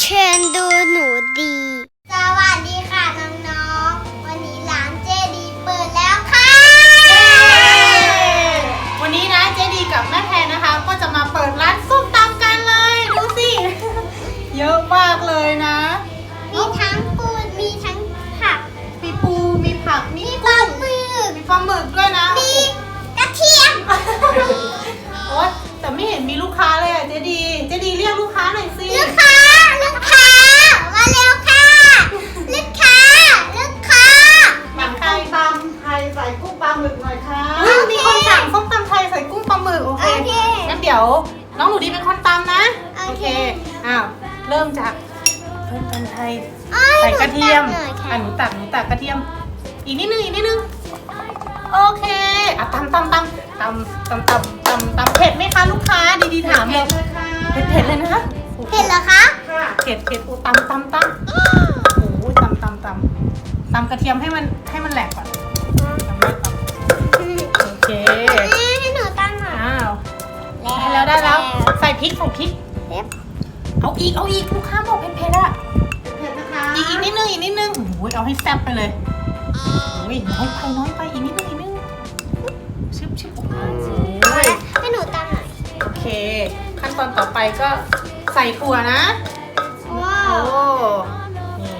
เชิญดูหนูดี สวัสดีค่ะน้องๆ วันนี้ร้านเจดีเปิดแล้วค่ะ วันนี้นะเจดีกับแม่แพนนะคะ ก็จะมาเปิดร้านส้มตำกันเลย ดูสิ เยอะมากเลยนะ มีทั้งปูนมีทั้งผัก มีปู มีผัก มีมีปลาหมึก มีปลาหมึกด้วยนะ มีกระเทียม โอ๊ยแต่ไม่เห็นมีลูกค้าเลยอะเจดี เจดีเรียกลูกค้าหน่อยสิ ลูกค้า ลูกค้า มา เร็วค่ะ ลูกค้า ลูกค้าหลังใครตำไทยใส่กุ้งปลาหมึกหน่อยค่ะเฮ้ยมีคนสั่งส้มตำไทยใส่กุ้งปลาหมึกโอเคโอเคงั้นเดี๋ยว น้องหนูดีเป็นคนตำนะโอเค อ้าว เริ่มจากส้มตำไทยอ้อยใส่กระเทียมหนูตักหน่อยค่ะ อะหนูตักหนูตักกระเทียม อีกนิดนึงอีกนิดนึง โอเคอะตำตำตำตำตำตำตำตำเผ็ดไหมคะลูกค้าดีๆถามเลยเลยค่ะเผ็ดเผ็ดเลยนะ เห็นเหรอคะค่ะเผ็ดเผ็ดโอ้ตำตำตำโอ้ยตำตำตำตำกระเทียมให้มันให้มันแหลกก่อนตำไม่ตำโอเคให้หนูตั้งหน่อยอ้าวได้แล้วได้แล้วใส่พริกใส่พริกเล็บเอาอีกเอาอีกลูกค้าบอกเผ็ดเผ็ดอะเผ็ดนะคะอีกอีกนิดนึงอีกนิดนึงโอ้ยเอาให้แซ่บไปเลยโอ้ยน้อยไปน้อยไปอีกนิดนึงอีกนิดนึงชึบชึบโอ้โหให้หนูตั้งหน่อยโอเค ขั้นตอนต่อไปก็ ใส่ถั่วนะว้าโอ้วนี่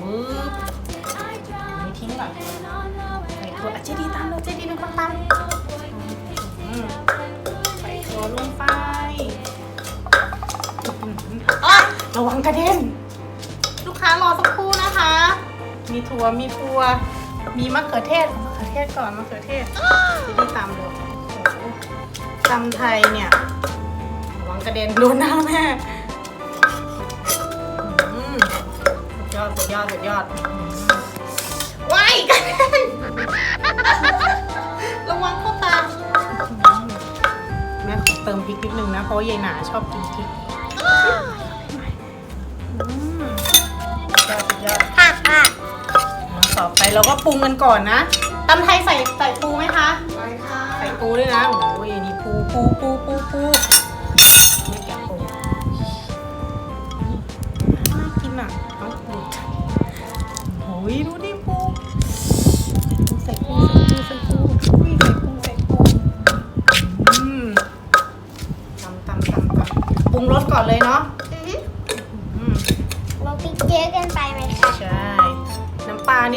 วืบนี่ทิ้งก่อนใส่ถั่วอะเจดีตามเลยเจดีเป็นคนตามอืมใส่ถั่วลงไปอะระวังกระเด็น ลูกค้ารอสักครู่นะคะ มีถั่ว มีถั่วมีมะเขือเทศ มะเขือเทศก่อน มะเขือเทศจะได้ตามดูโอ้โหตำไทยเนี่ยระวัง กระเด็นโดนหน้าแม่อืมสุดยอดสุดยอดสุดยอดอืมว้ายกระเด็นระวังเข้าตาอืมแม่ขอเติมพริกนิดนึงนะ เพราะว่ายายหนาชอบกินพริกอืมสุดยอดสุดยอดผักอะต่อไปเราก็ปรุงกันก่อนนะตำไทยใส่ใส่ปูไหมคะไปค่ะ ใส่ปูด้วยนะ โอ้ยนี่ปูปูปูปูปู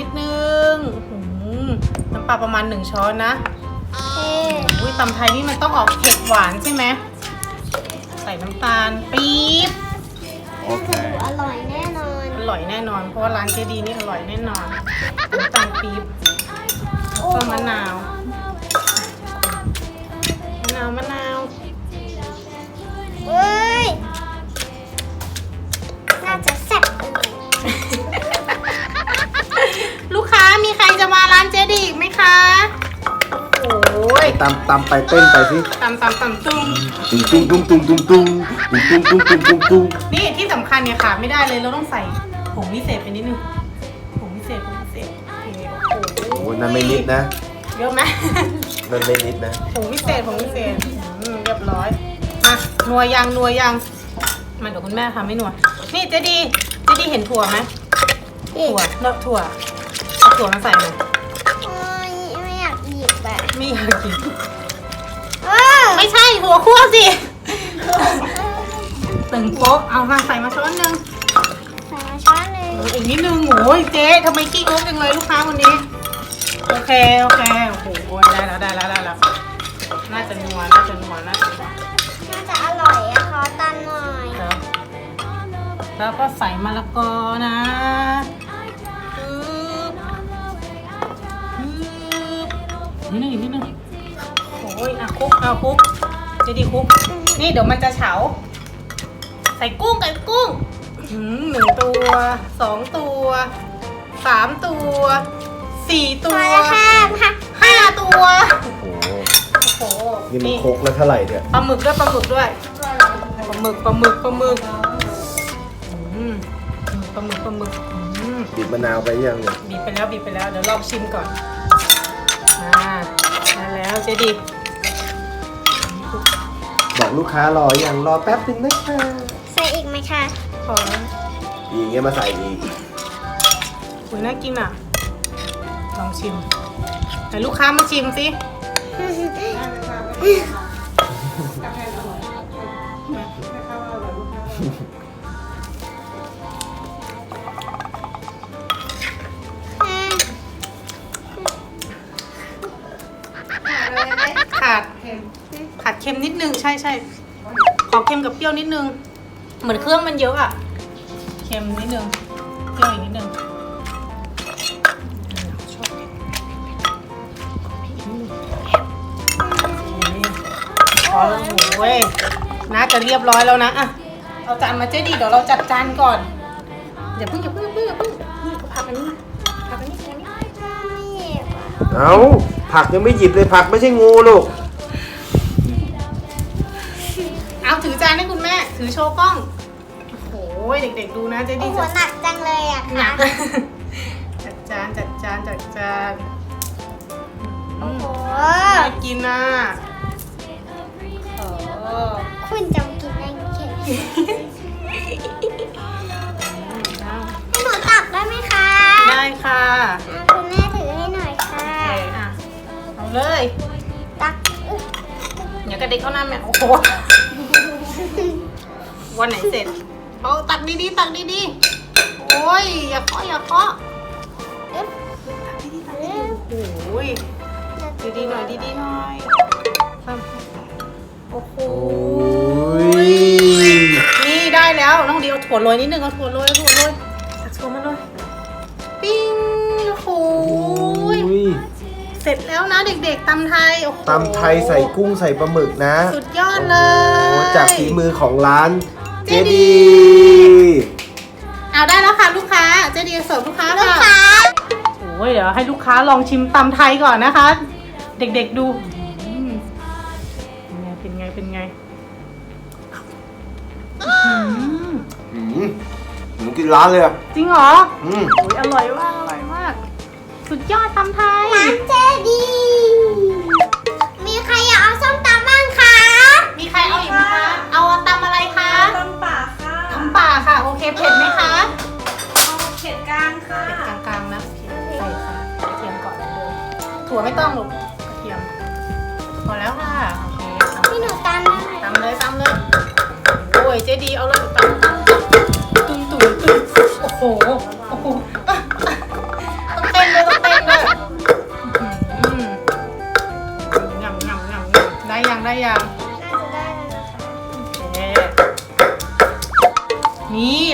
น้ำปลานิดนึงอื้อหือน้ำปลาประมาณหนึ่งช้อนนะโอเคอุ้ยตำไทยนี่มันต้องออกเผ็ดหวานใช่ไหมใส่น้ำตาลปี๊บน่าจะดูอร่อยแน่นอนอร่อยแน่นอน เพราะว่าร้านเจดีนี่อร่อยแน่นอนน้ำตาลปี๊บแล้วก็มะนาวมะนาวมะนาว ร้านเจดีอีกไหมคะ โอ้ยตำตำไปเต้นไปสิตำตำตำตุ้มตุ้งตุ้งตุ้งตุ้งตุ้งตุ้งตุ้งตุ้งตุ้งตุ้งตุ้งตุ้งนี่ที่สำคัญเนี่ยขาดไม่ได้เลยเราต้องใส่ผงวิเศษไปนิดนึงผงวิเศษผงวิเศษโอ้โหโอ้โหนั่นไม่นิดนะเยอะไหม นั่นไม่นิดนะผงวิเศษผงวิเศษอืมเรียบร้อย มานัวยังนัวยังมาเดี๋ยวคุณแม่ทำให้นัวนี่เจดีเจดีเห็นถั่วไหมถั่วเลอะถั่วเอาถั่วมาใส่หน่อย ไม่อยากกินเออไม่ใช่ถั่วคั่วสิ ตึงโป๊ะเอามาใส่มาช้อนหนึงใส่มาช้อนหนึ่งเอออีกนิดนึงโอ้ยเจ๊ทำไมขี้งกจังเลยลูกค้าคนนี้ โอเค โอเค โอ้โหได้แล้วได้แล้วได้แล้ว น่าจะนัว น่าจะนัว น่าจะนัวน่าจะอร่อยอะขอตันหน่อยเดี๋ยวแล้วก็ใส่มะละกอนะ นิดนึงอีกนิดนึงโอ้ยอะคลุกเอาคลุกจะดีคลุก นี่เดี๋ยวมันจะเฉา ใส่กุ้งกับกุ้งหืมหนึ่งตัวสองตัวสามตัวสี่ตัตัววละห้าค่ะห้าตัวโอ้โหโอ้โหนี่มันโคกแล้วเท่าไหร่เนี่ยปลาหมึกด้วยปลาหมึกด้วยปลาหมึกปลาหมึกปลาหมึกอืมปลาหมึกปลาหมึกอืมบีบมะนาวไปยังเนี่ยบีบไปแล้วบีบไปแล้วเดี๋ยวลองชิมก่อนอ่าได้ แล้วเจดีบอกลูกค้ารออย่างรอแป๊บนึงนะคะใส่อีกไหมค่ะพอแล้วอย่างเงี้ยมาใส่อีกคุยน่ากินอะ ลองชิมไหนลูกค้ามาชิมสิ ขาดเค็มนิดนึงใช่ใช่ขอเค็มกับเปรี้ยวนิดนึง เหมือนเครื่องมันเยอะอะเค็มนิดนึงเปรี้ยวอีกนิดนึงพอแล้วโอ้ยน่าจะเรียบร้อยแล้วนะอะเอาจานมาเจ๊ดีเดี๋ยวเราจัดจานก่อนอย่าเพิ่งอย่าเพิ่งอย่าเพิ่งอย่าเพิ่งนี่เขาผักอันนี้มาผักอันนี้ผักอันนี้เอาผักยังไม่หยิบเลยผักไม่ใช่งูลูก เอาถือจานให้คุณแม่ ถือโชว์กล้องโอ้โหเด็กๆดูนะเจโอ้ดีโหจะหนักจังเลยอะหนัค่ะ ก จัดจานจัดจานจัดจานโอ้โห น่ากินนะเออคุณจำกินได้แค่ให้หนูตักได้ไหมคะได้ค่ะอะคุณแม่ถือให้หน่อยค่ะ โอเคอะเอาเลย ตักอุ๊ยอย่ากระเด็กเข้าหน้าแม่โอ้โห วันไหนเสร็จเอาตักดีๆตักดีๆ โอ้ย อย่าเคาะอย่าเคาะเอ๊ะตักดีๆตักดีๆโอ้ยดีๆหน่อยดีๆหน่อยโอ้โหโอ้ยนี่ได้แล้วน้องดีเอาถั่วโรยนิดนึงเอาถั่วโรยเอาถั่วโรยตักถั่วมาเลยปิ้งโอ้โหโอ้ยเสร็จแล้วนะเด็กๆตำไทยโอ้โหตำไทยใส่กุ้งใส่ปลาหมึกนะสุดยอดเลโอ้ยจากฝีมือของร้าน เจเจดีดี เอาได้แล้วค่ะลูกค้าเจะดีเสิร์ฟลูกค้าลูกค่ะค้าโอ้ยเดี๋ยวให้ลูกค้าลองชิมตำไทยก่อนนะคะ เด็กๆดูอืมเป็นไงเป็นไงเป็นไงอื้อหืออืมหนูกินร้านเลยอะจริงเหรออืม โอ้ยอร่อยมากอร่อยมาก สุดยอดตำไทยร้านเจดี ครเอาอีกไหมคะ เอาตำอะไรคะต้นป่าค่ะตำป่าค่ะ โอเคเผ็ดไหมคะเอาเผ็ดกลางค่ะ เผ็ดกลางๆนะโอเคใส่ค่ะกระเทียมก่อนเดิมถั่วไม่ต้องหรอกกระเทียมพอแล้วค่ะโอเคพี่หนูตำได้ไหมตำเลยตำเลยโอ้ยเจดีเอาเลยตำตำตุ้มตุ้มตุ้มโอ้โหโอ้โหอะอะต้องเต้นด้วยต้องเต้นด้วยอื้อหือยำยำยำยำได้ยังได้ยัง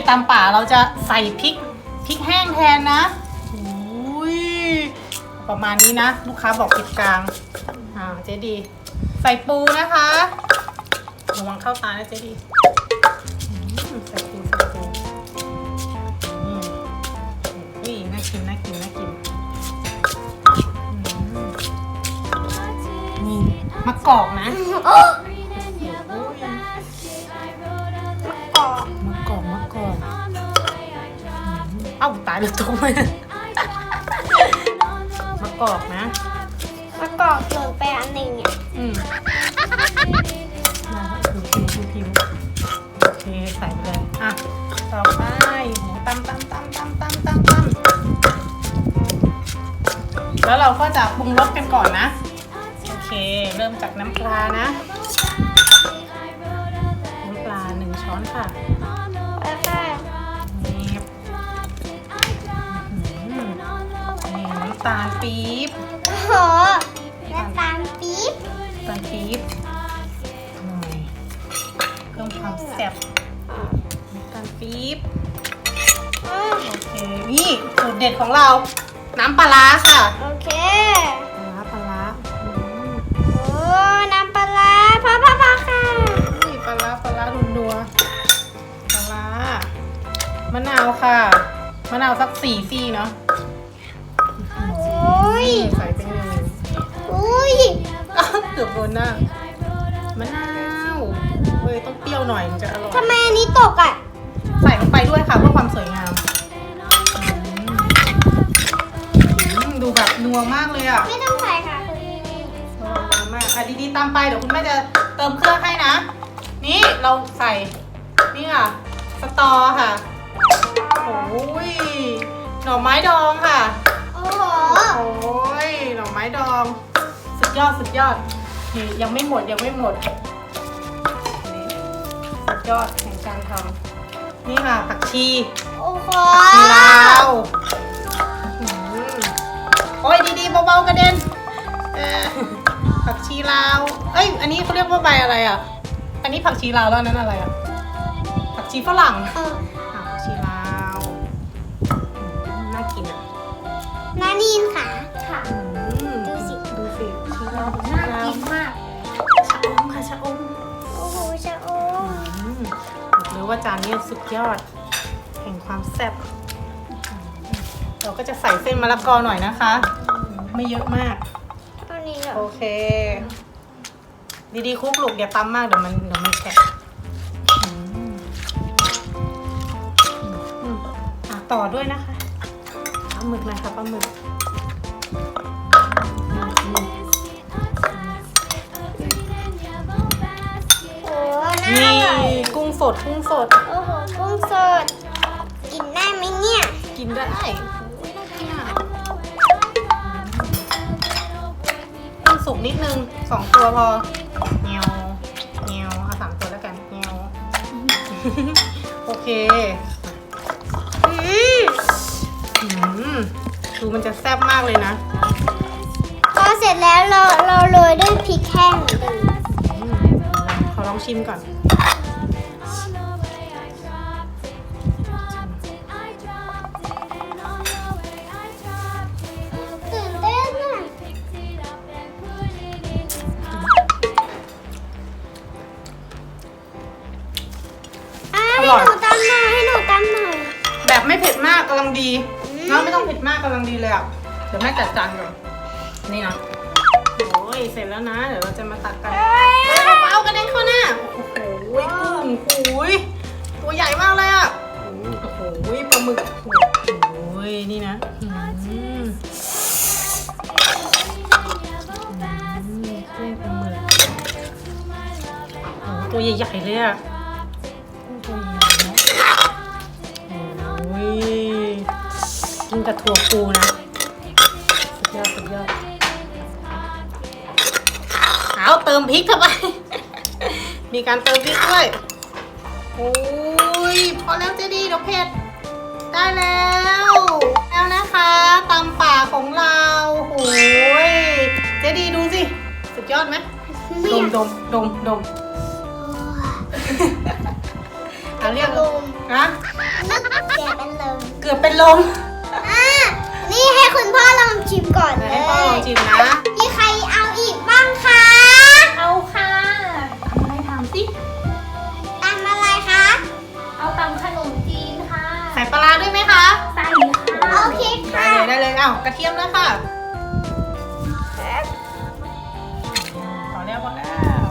ตำป่าเราจะใส่พริกพริกแห้งแทนนะอุ้ยประมาณนี้นะ ลูกค้าบอกเผ็ดกลางอ่าเจ๊ดี ใส่ปูนะคะระวังเข้าตานะเจ๊ดีใส่ปูใส่ปูอืมอุ้ยน่ากินน่ากินน่ากินนี่มะกอกนะ เอ้าตายแล้วตกไปมะกอกนะมะกอกหล่นไปอันหนึ่งอะอืมดูพิมพ์ดูพิมพ์โอเคใส่ไปเลย อะ ต่อไปหมูตำตำตำตำตำตำตำแล้วเราก็จะปรุงรสกันก่อนนะ โอเค เริ่มจากน้ำปลานะ น้ำปลาหนึ่งช้อนค่ะำตาลปี๊บโอ้โหน้ำตาลปี๊บน้ำตาลปี๊บหน่อยเพิ่มความแซ่บน้ำตาลปี๊บอืมโอเคนี่สูตรเด็ดของเรา น้ำปลาร้าค่ะโอเค ปลาร้าปลาร้าอืมโอ้ น้ำปลาร้าพ่อพ่อพ่อค่ะ นี่ปลาร้าปลาร้านัวๆปลาร้ามะนาวค่ะมะนาวสักสี่ซี่เนาะโอ้ยใส่ไปหนึ่งอุ้ยอ้าวเกือบโดนหน้ามะนาวเฮ้ยต้องเปรี้ยวหน่อยมันจะอร่อย ทำไมอันนี้ตกอะ ใส่ลงไปด้วยค่ะเพื่อความสวยงามอืมอืมดูแบบนัวมากเลยอะไม่ต้องใส่ค่ะคุณนัวมากอะดีๆตามไปเดี๋ยวคุณแม่จะเติมเครื่องให้นะ นี่เราใส่นี่ค่ะสตอค่ะ โอ้ยหน่อไม้ดองค่ะ โอ้โหโอ้ยหน่อไม้ดอง สุดยอดสุดยอดนี่ยังไม่หมดยังไม่หมดนี่สุดยอดแห่งการทำนี่ค่ะผักชีโอ้โหชีลาวอืมโอ้ยดีๆเบาๆกระเด็นเออผักชีลาว เอ้ย อันนี้เขาเรียกว่าใบอะไรอะ อันนี้ผักชีลาวแล้วอันนั้นอะไรอะ ผักชีฝรั่ง เออ นานินค่ะ ค่ะอืมดูสิ ดูสิชีลาวน่าชีลาวกินมาก ชะอมค่ะชะอม โอ้โหชะอมอืมบอกเลยว่าจานนี้สุดยอด แห่งความแซ่บอืมเราก็จะใส่เส้นมะละกอหน่อยนะคะ ไม่เยอะมากอันนี้เหรอ โอเค ดีๆคลุกลูกอย่าตำมากเดี๋ยวมันเดี๋ยวมันแข็งอืมอืมอะต่อด้วยนะคะปลาหมึกหน่อยค่ะปลาหมึกอืมโอ้น่านี่อร่อยกุ้งสดกุ้งสดโอ้โหกุ้งสด กินได้ไหมเนี่ยกินได้กุ้งสุกนิดนึงสองตัวพอเงียวเงียวเอาสามตัวแล้วกันเงียวโอเค ดูมันจะแซ่บมากเลยนะพอเสร็จแล้วเราเราโรยด้วยพริกแห้งเหมือนเดิมอืมขอลองชิมก่อนตื่นเต้นอะอะให้หนูตำหน่อยให้หนูตำหน่อย แบบไม่เผ็ดมากกำลังดีอืมเนาะไม่ต้องเผ็ดมากกำลังดีเลยอะ เดี๋ยวแม่จัดจานก่อน นี่นะ โอ้ย เสร็จแล้วนะ เดี๋ยวเราจะมาตักกันเฮ้ยเบาๆกระเด็นเข้าหน้า โอ้โหกุ้งโอ้โหตัวใหญ่มากเลยอะ โอ้โหปลาหมึก โอ้โหนี่นะอืมอืมกุ้งปลาหมึกโอ้โหตัวใหญ่ๆเลยอะ กินกับถั่วปูนะ สุดยอด สุดยอด เอาเติมพริกเข้าไป มีการเติมพริกด้วย โอ้ย พอแล้วเจดีเดี๋ยวเผ็ด ได้แล้ว แล้วนะคะตำป่าของเราโอ้ย เจดีดูสิ สุดยอดไหมดมดมดมดมอะเรียกลมนะเสียเป็นลมเกือบเป็นลมอะนี่ ให้คุณพ่อลองชิมก่อนไหนเลยให้พ่อลองชิมนะ มีใครเอาอีกบ้างคะ เอาค่ะให้ทำสิตำอะไรคะ เอาตำขนมจีนค่ะ ใส่ปลาร้าด้วยไหมคะใส่ค่ะโอเคได้ค่ะ เลยได้เลยอ้าวกระเทียมแล้วค่ะพอแล้วพอแล้ว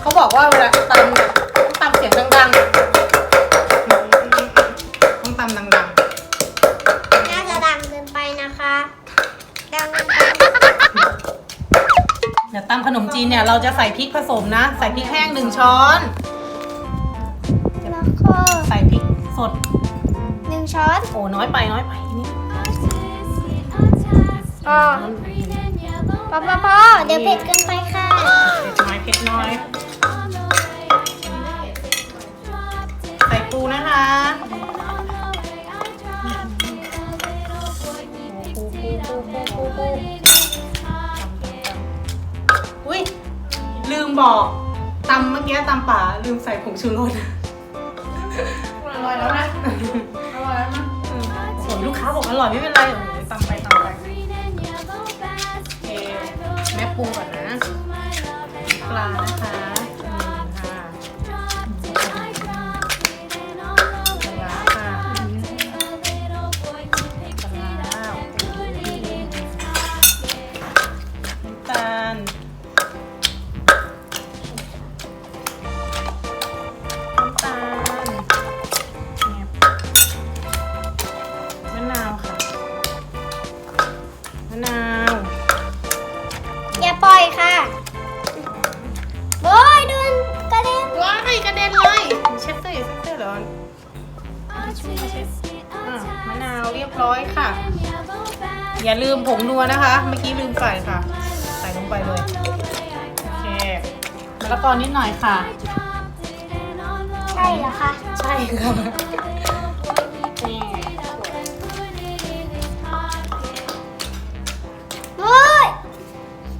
เขาบอกว่าเวลาตำต้องตำเสียงดังๆ ตำขนมจีนเนี่ยเราจะใส่พริกผสมนะ ใส่พริกแห้งหนึ่งช้อน แล้วก็ใส่พริกสดหนึ่งช้อนโอ้น้อยไปน้อยไปนี่อ๋อพอพอพอเดี๋ยวเผ็ดเกินไปค่ะเผ็ดน้อยเผ็ดน้อย ใส่ปูนะคะ บอกตำเมื่อกี้ตำป่าลืมใส่ผงชูรสอร่อยแล้วนะอร่อยแล้วนะส่วนลูกค้าบอกอร่อยไม่เป็นไรโอ้ยตำไปตำไปโอเคแม่ปูก่อน ชชู่มาเช็ดอะมะนาวเรียบร้อยค่ะ อย่าลืมผงนัวนะคะ เมื่อกี้ลืมใส่ค่ะ ใส่ลงไปเลย โอเคมะละกอนิดหน่อยค่ะ ใช่เหรอคะ ใช่ค่ะนี่เฮ้ย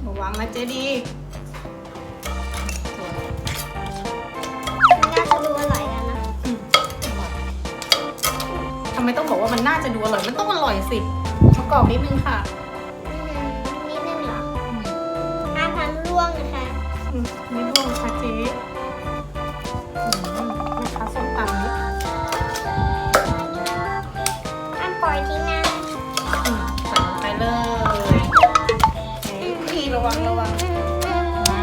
ระวังนะเจดี ว่ามันน่าจะดูอร่อย มันต้องอร่อยสิประกอบนิดนึงค่ะอืมนิดนึงเหรอห้ามทำร่วงนะคะอืมไม่ร่วงค่ะเจ๊อืมนะคะส้มตำนี่ห้ามปล่อยทิ้งนะอืมใส่ลงไปเลยเจ๊พี่ระวังระวังอ่า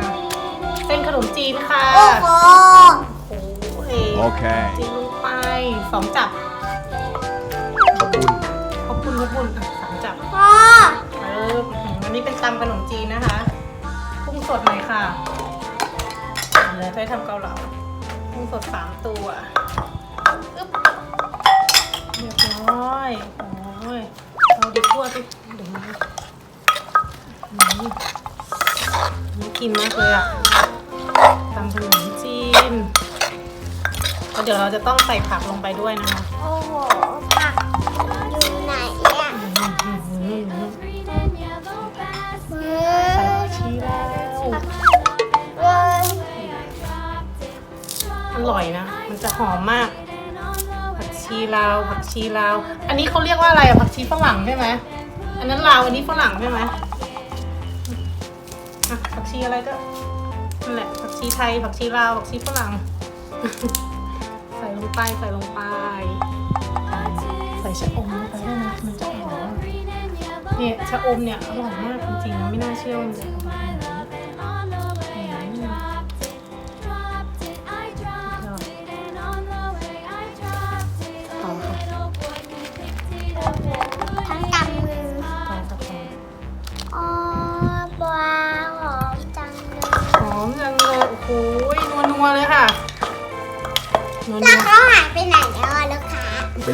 เส้นขนมจีนค่ะ โอ้โห โอ้ย Okay. จีนลงไปสองจับ ขอบคุณขอบคุณขอบคุณอะสามจับพ่อเอออืมอันนี้เป็นตำขนมจีนนะคะกุ้งสดหน่อยค่ะเอาเลยไปทำเกาเหลากุ้งสดสามตัวอึ๊บเรียบร้อยโอ้ยเอาดิทั่วไปเดี๋ยวมันอืมน่ากินมากเลยอะตำขนมจีนแล้วเดี๋ยวเราจะต้องใส่ผักลงไปด้วยนะคะโอ้โห ร่อยนะ มันจะหอมมาก ผักชีลาว ผักชีลาว อันนี้เขาเรียกว่าอะไรอะผักชีฝรั่งใช่ไหม อันนั้นลาว อันนี้ฝรั่งใช่ไหมผักชีอะไรก็นั่นแหละ ผักชีไทย ผักชีลาว ผักชีฝรั่ง ใส่ลงไป ใส่ลงไป ใส่ชะอมลงไปด้วยนะ มันจะหอมเนี่ยชะอมเนี่ยอร่อยมากจริงๆนะไม่น่าเชื่อว่ามันจะ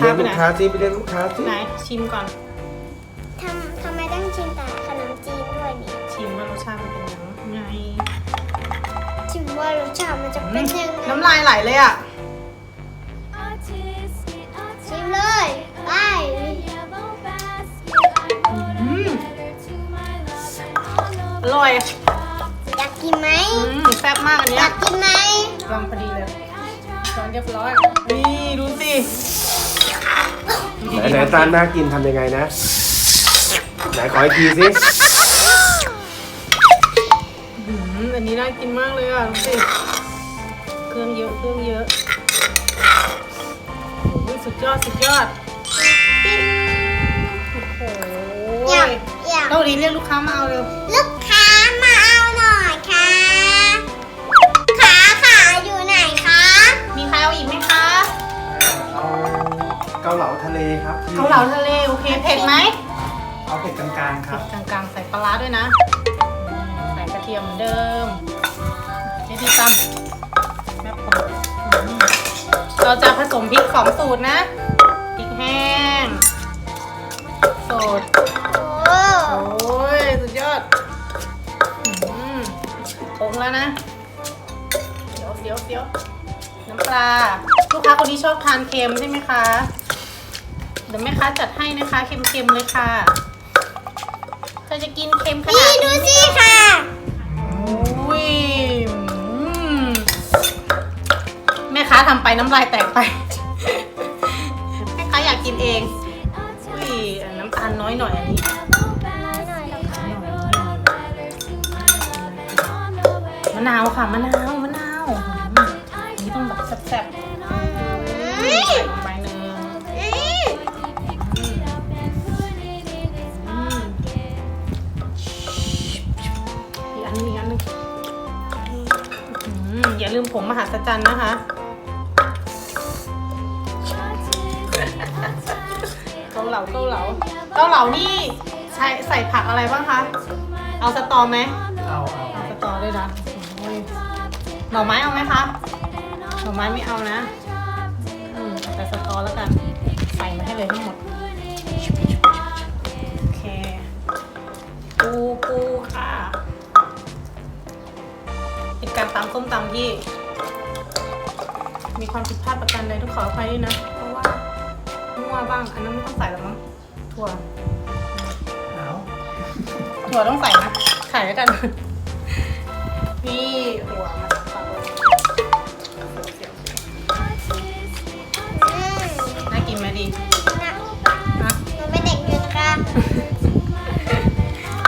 เรียกลูกค้าสิไปเรียกลูกค้าสิไหนชิมก่อน ทำทำไมต้องชิมแต่ขนมจีนด้วยเนี่ยชิมว่ารสชาติมันเป็นยังไงชิมว่ารสชาติมันจะเป็นยังไงน้ำลายไหลเลยอะ ชิมเลยไปอืมอร่อยอยากกินไหมอืมแซ่บมากอันอเนี้ยยากกินไหมลองพอดีเลยช้อนเรียบร้อย นี่ดูสิดู ไหนดีๆไหนตาน่ากินทำยังไงนะ ไหนขออีกทีสิอืมอันนี้น่ากินมากเลยอะดูสิเครื่องเยอะเครื่องเยอะโอ้ยสุดยอดสุดยอดปิ้งโอ้โหอยากอยากเราดีเรียกลูกค้ามาเอาเร็วลูกค้ามาเอาหน่อยค่ะขาขาอยู่ไหนคะมีใครเอาอีกไหมคะเอา เกาเหลาทะเลครับเกาเหลาทะเลโอเคเผ็ดไหมเอาเผ็ดกลางๆครับ กลางๆ ใส่ปลาร้าด้วยนะ ใส่กระเทียมเหมือนเดิมเจดีตำแม่เปิดอืมเราจะผสมพริกสองสูตรนะพริกแห้งสดโอ้โอ้ยสุดยอดอืมปรุงแล้วนะ เดี๋ยวเดี๋ยวเดี๋ยวน้ำปลา ลูกค้าคนนี้ชอบทานเค็มใช่ไหมคะ เดี๋ยวแม่ค้าจัดให้นะคะเค็มๆเลยค่ะเธอจะกินเค็มขนี่นาดดูนี้สิค่ะอุ้ยอืมแม่ค้าทำไปน้ำลายแตกไป แม่ค้าอยากกินเองอุ้ยน้ำตาลน้อยหน่อยอันนี้ มะนาวค่ะมะนาวมะนาวอืมอันนี้ต้องแบบแซ่บๆ ลืมผงมหัศจรรย์นะคะ เกาเหลาเกาเหลาเกาเหลานี่ใช้ใส่ผักอะไรบ้างคะ เอาสตอไหมเอาเอาเอาสตอด้วยนะโอ้ยหน่อไม้เอาไหมคะ หน่อไม้ไม่เอานะอใส่สตอแล้วกัน ความผิดพลาดประการใดทุกขออภัยด้วยนะ เพราะว่ามั่วบ้าง อันนั้นไม่ต้องใส่หรอกมั้ง ถั่ว เอาถั่วต้องใส่นะใส่แล้วกัน นี่ถั่วมาฝักเลยอืมน่ากินไหมดีนะนะหนูเป็นเด็กอยู่นะคะ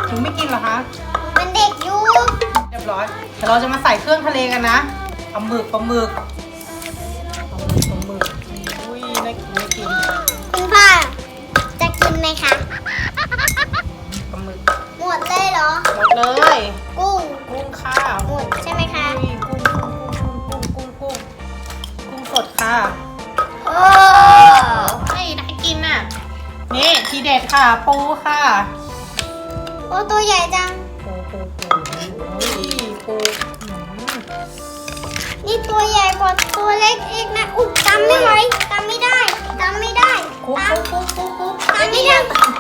หนูไม่กินเหรอคะหนูเป็นเด็กอยู่เรียบร้อย เดี๋ยวเราจะมาใส่เครื่องทะเลกันนะ ปลาหมึก ปลาหมึก หรอหมดเลย กุ้งกุ้งค่ะหมดใช่ไหมคะอุ้ยกุ้งกุ้งกุ้งกุ้งกุ้งกุ้งกุ้งสดค่ะโอ้เฮ้ยน่ากินน่ะ นี่ทีเด็ดค่ะ ปูค่ะโอ้ตัวใหญ่จัง ปูปูปูอุ้ยปูอืมนี่ตัวใหญ่กว่าตัวเล็กอีกนะ อุ๊ยจำไม่ไหวจำไม่ได้จำไม่ได้คุกจคุกคุกคุกคุกำจำไม่ได้จำ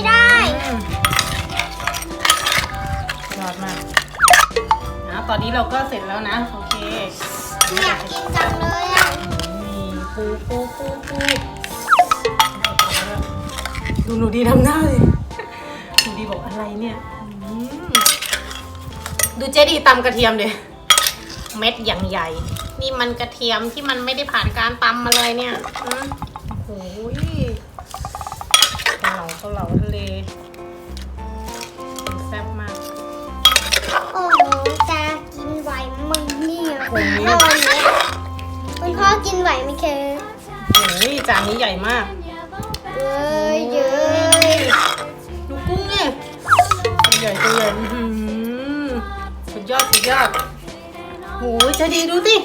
ไม่ได้ อืมยอดมากนะตอนนี้เราก็เสร็จแล้วนะ โอเคอยากกินจังเลยอะนี่ปูปูปูปูดูหนูดีทำหน้าเลยหนูดีบอกอะไรเนี่ยอืมดูเจดีตำกระเทียมเดยเม็ดอย่างใหญ่ นี่มันกระเทียมที่มันไม่ได้ผ่านการตำมาเลยเนี่ยอืมโอ้โห เกาเหลาเกาเหลาทะเลแซ่บมาก โอ้โหจะกินไหวมึงเนี่ยโอ้โหตอนเนี้ยคุณพ่อกินไหวไหมคะโอ้ยจานนี้ใหญ่มาก เอ้ยเยอะดูกุ้งเนี่ยตัวใหญ่ตัวใหญ่อื้อหือสุดยอดสุดยอดโอ้ยเจะดีดูสิ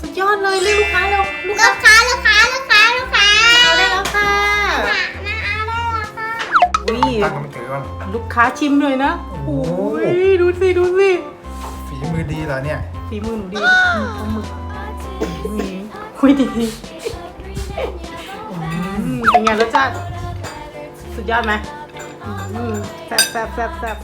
สุดยอดเลยเรียกลูกค้าเร็วลูกลูกค้าลูกค้าลูกค้าลูกค้าเอาได้แล้วค่ะมา อุ้ยตั้งมันถือก่อน ลูกค้าชิมเลยนะโอ้โอ้โห ยดูสิดูสิฝีมือดีเหรอเนี่ย ฝีมือหนูดีอืมปลาหมึกนี่คุยดีอืมเป็นไงรสชาติสุดยอดไหมอืมแซ่บแซ่บแซ่บแซ่บ